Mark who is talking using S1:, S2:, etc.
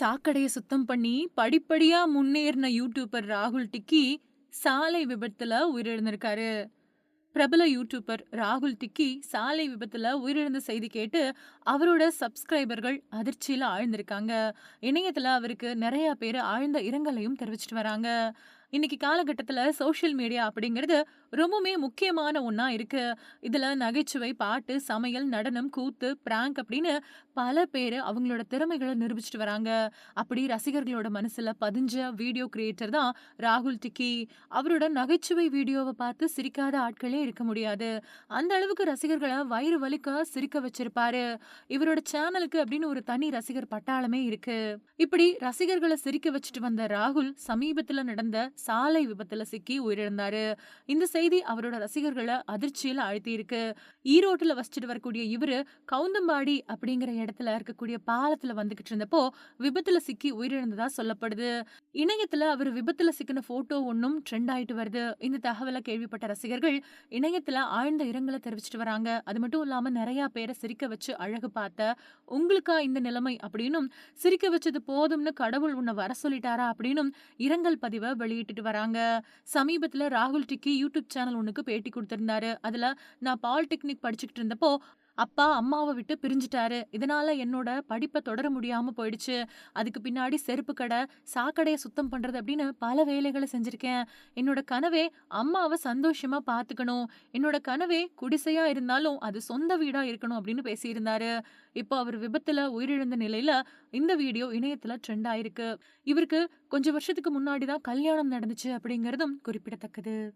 S1: சாக்கடைய சுத்தம் பண்ணி படிப்படியா முன்னேறின யூடியூபர் ராகுல் டிக்கி சாலை விபத்துல உயிரிழந்திருக்காரு. பிரபல யூடியூபர் ராகுல் டிக்கி சாலை விபத்துல உயிரிழந்த செய்தி கேட்டு அவரோட சப்ஸ்கிரைபர்கள் அதிர்ச்சியில் ஆழ்ந்திருக்காங்க. இணையத்துல அவருக்கு நிறைய பேர் ஆழ்ந்த இரங்கலையும் தெரிவிச்சிட்டு வராங்க. இன்னைக்கு காலகட்டத்துல சோஷியல் மீடியா அப்படிங்கிறது ரொம்பவுமே முக்கியமான ஒன்றா இருக்கு. இதுல நகைச்சுவை பாட்டு சமையல் நடனம் கூத்து பிராங்க் அப்படின்னு பல பேர் அவங்களோட திறமைகளை நிரூபிச்சிட்டு வராங்க. அப்படி ரசிகர்களோட மனசுல பதிஞ்ச வீடியோ கிரியேட்டர் தான் ராகுல் டிக்கி அவரோட நகைச்சுவை வீடியோவை பார்த்து சிரிக்காத ஆட்களே இருக்க முடியாது. அந்த அளவுக்கு ரசிகர்களை வயிறு வலிக்க சிரிக்க வச்சிருப்பாரு. இவரோட சேனலுக்கு அப்படின்னு ஒரு தனி ரசிகர் பட்டாளமே இருக்கு. இப்படி ரசிகர்களை சிரிக்க வச்சுட்டு வந்த ராகுல் சமீபத்துல நடந்த சாலை விபத்துல சிக்கி உயிரிழந்தாரு. இந்த செய்தி அவரோட ரசிகர்களை அதிர்ச்சியில அழுத்தியிருக்கு ஈரோட்டுல வசிச்சுட்டு வரக்கூடிய இவரு கவுந்தம்பாடி அப்படிங்கிற இடத்துல இருக்கக்கூடிய பாலத்துல வந்துகிட்டு இருந்தப்போ விபத்துல சிக்கி உயிரிழந்ததா சொல்லப்படுது. இணையத்துல அவர் விபத்துல சிக்கின போட்டோ ஒன்னும் ட்ரெண்ட் ஆயிட்டு வருது. இந்த தகவலை கேள்விப்பட்ட ரசிகர்கள் இணையத்துல ஆழ்ந்த இரங்கலை தெரிவிச்சிட்டு வராங்க. அது மட்டும் இல்லாம நிறைய பேரை சிரிக்க வச்சு அழகு பார்த்த உங்களுக்கா இந்த நிலைமை? அப்படின்னும் சிரிக்க வச்சது போதும்னு கடவுள் உன்னை வர சொல்லிட்டாரா? அப்படின்னும் இரங்கல் பதிவை வெளியிட்டு வெளியிட்டுட்டு வராங்க. சமீபத்துல ராகுல் டிக்கி யூடியூப் சேனல் ஒன்றுக்கு பேட்டி கொடுத்திருந்தாரு. அதுல நான் பாலிடெக்னிக் படிச்சுக்கிட்டு இருந்தப்போ அப்பா அம்மாவை விட்டு பிரிஞ்சுட்டாரு. இதனால என்னோட படிப்பை தொடர முடியாம போயிடுச்சு. அதுக்கு பின்னாடி செருப்பு கடை சாக்கடையை சுத்தம் பண்றது அப்படின்னு பல வேலைகளை செஞ்சிருக்கேன். என்னோட கனவே அம்மாவை சந்தோஷமா பாத்துக்கணும். என்னோட கனவே குடிசையா இருந்தாலும் அது சொந்த வீடா இருக்கணும் அப்படின்னு பேசியிருந்தாரு. இப்போ அவர் விபத்துல உயிரிழந்த நிலையில இந்த வீடியோ இணையத்துல ட்ரெண்ட் ஆயிருக்கு. இவருக்கு கொஞ்சம் வருஷத்துக்கு முன்னாடி தான் கல்யாணம் நடந்துச்சு அப்படிங்கறதும் குறிப்பிடத்தக்கது.